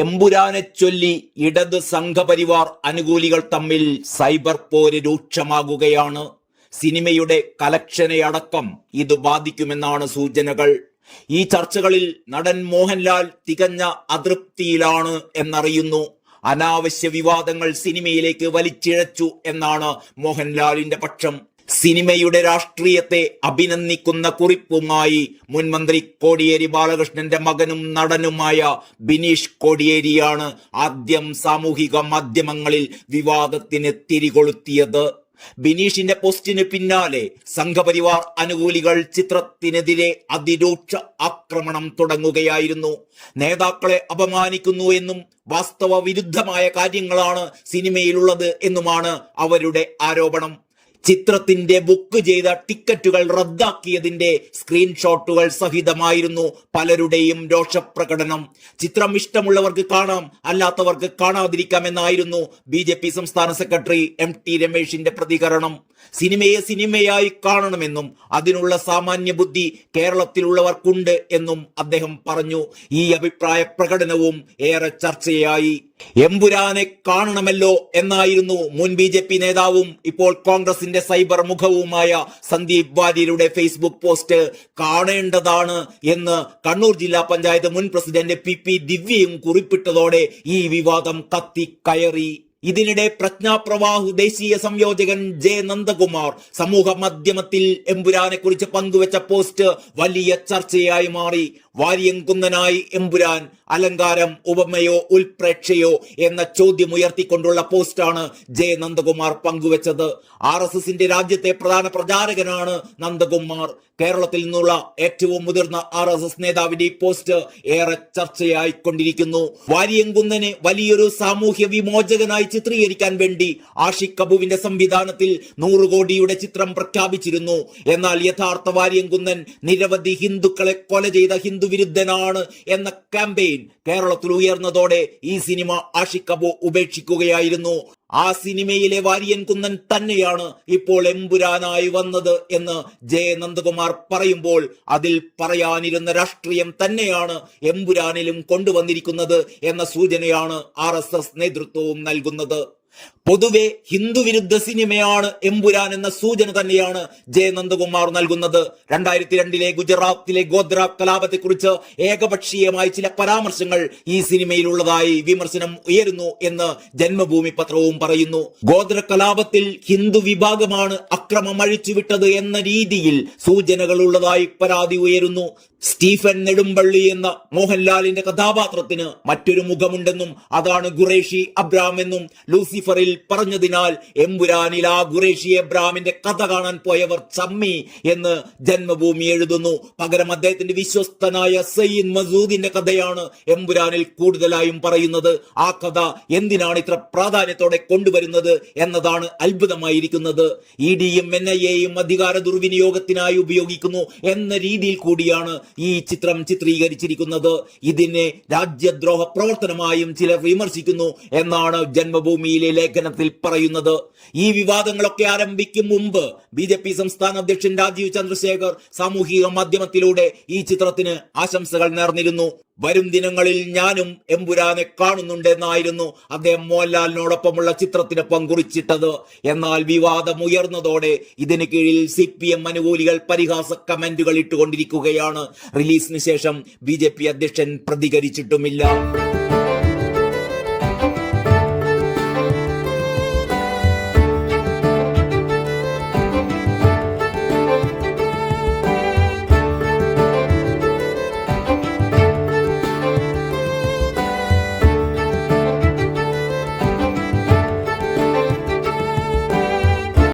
എമ്പുരാനെ ചൊല്ലി ഇടത് സംഘപരിവാർ അനുകൂലികൾ തമ്മിൽ സൈബർ പോര് രൂക്ഷമാകുകയാണ്. സിനിമയുടെ കലക്ഷനെ അടക്കം ഇത് ബാധിക്കുമെന്നാണ് സൂചനകൾ. ഈ ചർച്ചകളിൽ നടൻ മോഹൻലാൽ തികഞ്ഞ അതൃപ്തിയിലാണ് എന്നറിയുന്നു. അനാവശ്യ വിവാദങ്ങൾ സിനിമയിലേക്ക് വലിച്ചിഴച്ചു എന്നാണ് മോഹൻലാലിന്റെ പക്ഷം. സിനിമയുടെ രാഷ്ട്രീയത്തെ അഭിനന്ദിക്കുന്ന കുറിപ്പുമായി മുൻമന്ത്രി കോടിയേരി ബാലകൃഷ്ണന്റെ മകനും നടനുമായ ബിനീഷ് കോടിയേരിയാണ് ആദ്യം സാമൂഹിക മാധ്യമങ്ങളിൽ വിവാദത്തിന് തിരികൊളുത്തിയത്. ബിനീഷിന്റെ പോസ്റ്റിന് പിന്നാലെ സംഘപരിവാർ അനുകൂലികൾ ചിത്രത്തിനെതിരെ അതിരൂക്ഷ ആക്രമണം തുടങ്ങുകയായിരുന്നു. നേതാക്കളെ അപമാനിക്കുന്നു എന്നും വാസ്തവ വിരുദ്ധമായ കാര്യങ്ങളാണ് സിനിമയിലുള്ളത് എന്നുമാണ് അവരുടെ ആരോപണം. ചിത്രത്തിന്റെ ബുക്ക് ചെയ്ത ടിക്കറ്റുകൾ റദ്ദാക്കിയതിന്റെ സ്ക്രീൻഷോട്ടുകൾ സഹിതമായിരുന്നു പലരുടെയും രോഷപ്രകടനം. ചിത്രം ഇഷ്ടമുള്ളവർക്ക് കാണാം അല്ലാത്തവർക്ക് കാണാതിരിക്കാം എന്നായിരുന്നു ബി ജെ പി സംസ്ഥാന സെക്രട്ടറി എം ടി രമേശിന്റെ പ്രതികരണം. സിനിമയെ സിനിമയായി കാണണമെന്നും അതിനുള്ള സാമാന്യ ബുദ്ധി കേരളത്തിലുള്ളവർക്കുണ്ട് എന്നും അദ്ദേഹം പറഞ്ഞു. ഈ അഭിപ്രായ പ്രകടനവും ഏറെ ചർച്ചയായി. എമ്പുരാനെ കാണണമല്ലോ എന്നായിരുന്നു മുൻ ബി ജെ പി നേതാവും ഇപ്പോൾ കോൺഗ്രസിന്റെ സൈബർ മുഖവുമായ സന്ദീപ് വാര്യരുടെ ഫേസ്ബുക്ക് പോസ്റ്റ് കാണേണ്ടതാണ് എന്ന് കണ്ണൂർ ജില്ലാ പഞ്ചായത്ത് മുൻ പ്രസിഡന്റ് പി പി ദിവ്യയും കുറിപ്പിട്ടതോടെ ഈ വിവാദം കത്തി കയറി. ഇതിനിടെ പ്രജ്ഞാപ്രവാഹു ദേശീയ സംയോജകൻ ജെ നന്ദകുമാർ സമൂഹ മാധ്യമത്തിൽ എമ്പുരാനെ കുറിച്ച് പങ്കുവച്ച പോസ്റ്റ് വലിയ ചർച്ചയായി മാറി. വാര്യംകുന്നനായി എമ്പുരാൻ അലങ്കാരം ഉപമയോ ഉൽപ്രേക്ഷയോ എന്ന ചോദ്യം ഉയർത്തിക്കൊണ്ടുള്ള പോസ്റ്റാണ് ജെ നന്ദകുമാർ പങ്കുവച്ചത്. ആർ എസ് എസിന്റെ രാജ്യത്തെ പ്രധാന പ്രചാരകനാണ് നന്ദകുമാർ. കേരളത്തിൽ നിന്നുള്ള ഏറ്റവും മുതിർന്ന ആർ എസ് എസ് നേതാവിന്റെ ഈ പോസ്റ്റ് ഏറെ ചർച്ചയായിക്കൊണ്ടിരിക്കുന്നു. വാര്യംകുന്നനെ വലിയൊരു സാമൂഹ്യ വിമോചകനായി ചിത്രീകരിക്കാൻ വേണ്ടി ആഷിഖ് കബുവിന്റെ സംവിധാനത്തിൽ നൂറ് കോടിയുടെ ചിത്രം പ്രഖ്യാപിച്ചിരുന്നു. എന്നാൽ യഥാർത്ഥ വാര്യംകുന്നൻ നിരവധി ഹിന്ദുക്കളെ കൊല ചെയ്ത ഹിന്ദു വിരുദ്ധനാണ് എന്ന ക്യാമ്പയിൻ കേരളത്തിൽ ഉയർന്നതോടെ ഈ സിനിമ ആഷിഖ് കപൂർ ഉപേക്ഷിക്കുകയായിരുന്നു. ആ സിനിമയിലെ വാര്യൻ കുന്നൻ തന്നെയാണ് ഇപ്പോൾ എമ്പുരാനായി വന്നത് എന്ന് ജെ നന്ദകുമാർ പറയുമ്പോൾ അതിൽ പറയാനിരുന്ന രാഷ്ട്രീയം തന്നെയാണ് എമ്പുരാനിലും കൊണ്ടുവന്നിരിക്കുന്നത് എന്ന സൂചനയാണ് ആർ നേതൃത്വവും നൽകുന്നത്. പൊതുവെ ഹിന്ദുവിരുദ്ധ സിനിമയാണ് എമ്പുരാൻ എന്ന സൂചന തന്നെയാണ് ജെ നന്ദകുമാർ നൽകുന്നത്. രണ്ടായിരത്തി രണ്ടിലെ ഗുജറാത്തിലെ ഗോദ്ര കലാപത്തെക്കുറിച്ച് ഏകപക്ഷീയമായ ചില പരാമർശങ്ങൾ ഈ സിനിമയിലുള്ളതായി വിമർശനം ഉയരുന്നു എന്ന് ജന്മഭൂമി പത്രവും പറയുന്നു. ഗോദ്ര കലാപത്തിൽ ഹിന്ദു വിഭാഗമാണ് അക്രമം അഴിച്ചുവിട്ടത് എന്ന രീതിയിൽ സൂചനകൾ ഉള്ളതായി പരാതി ഉയരുന്നു. സ്റ്റീഫൻ നെടുമ്പള്ളി എന്ന മോഹൻലാലിന്റെ കഥാപാത്രത്തിന് മറ്റൊരു മുഖമുണ്ടെന്നും അതാണ് ഖുറേഷി അബ്രാം എന്നും ലൂസിഫറിൽ പറഞ്ഞതിനാൽ എമ്പുരാനിൽ ആ ഖുറേഷി അബ്രാമിന്റെ കഥ കാണാൻ പോയവർ ചമ്മി എന്ന് ജന്മഭൂമി എഴുതുന്നു. പകരം അദ്ദേഹത്തിന്റെ വിശ്വസ്തനായ സയ്യിദ് മസൂദിന്റെ കഥയാണ് എമ്പുരാനിൽ കൂടുതലായും പറയുന്നത്. ആ കഥ എന്തിനാണ് ഇത്ര പ്രാധാന്യത്തോടെ കൊണ്ടുവരുന്നത് എന്നതാണ് അത്ഭുതമായിരിക്കുന്നത്. ഇ ഡിയും എൻ ഐ എയും അധികാര ദുർവിനിയോഗത്തിനായി ഉപയോഗിക്കുന്നു എന്ന രീതിയിൽ കൂടിയാണ് ഈ ചിത്രം ചിത്രീകരിച്ചിരിക്കുന്നത് ഇതിനെ രാജ്യദ്രോഹ പ്രവർത്തനമായും ചിലർ വിമർശിക്കുന്നു എന്നാണ് ജന്മഭൂമിയിലെ ലേഖനത്തിൽ പറയുന്നത്. ഈ വിവാദങ്ങളൊക്കെ ആരംഭിക്കും മുമ്പ് ബി ജെ പി സംസ്ഥാന അധ്യക്ഷൻ രാജീവ് ചന്ദ്രശേഖർ സാമൂഹിക മാധ്യമത്തിലൂടെ ഈ ചിത്രത്തിന് ആശംസകൾ നേർന്നിരുന്നു. വരും ദിനങ്ങളിൽ ഞാനും എമ്പുരാനെ കാണുന്നുണ്ടെന്നായിരുന്നു അദ്ദേഹം മോഹൻലാലിനോടൊപ്പമുള്ള ചിത്രത്തിന് പങ്കുറിച്ചിട്ടത്. എന്നാൽ വിവാദം ഉയർന്നതോടെ ഇതിന് കീഴിൽ സി പി എം അനുകൂലികൾ പരിഹാസ കമന്റുകൾ ഇട്ടുകൊണ്ടിരിക്കുകയാണ്. റിലീസിന് ശേഷം ബി അധ്യക്ഷൻ പ്രതികരിച്ചിട്ടുമില്ല.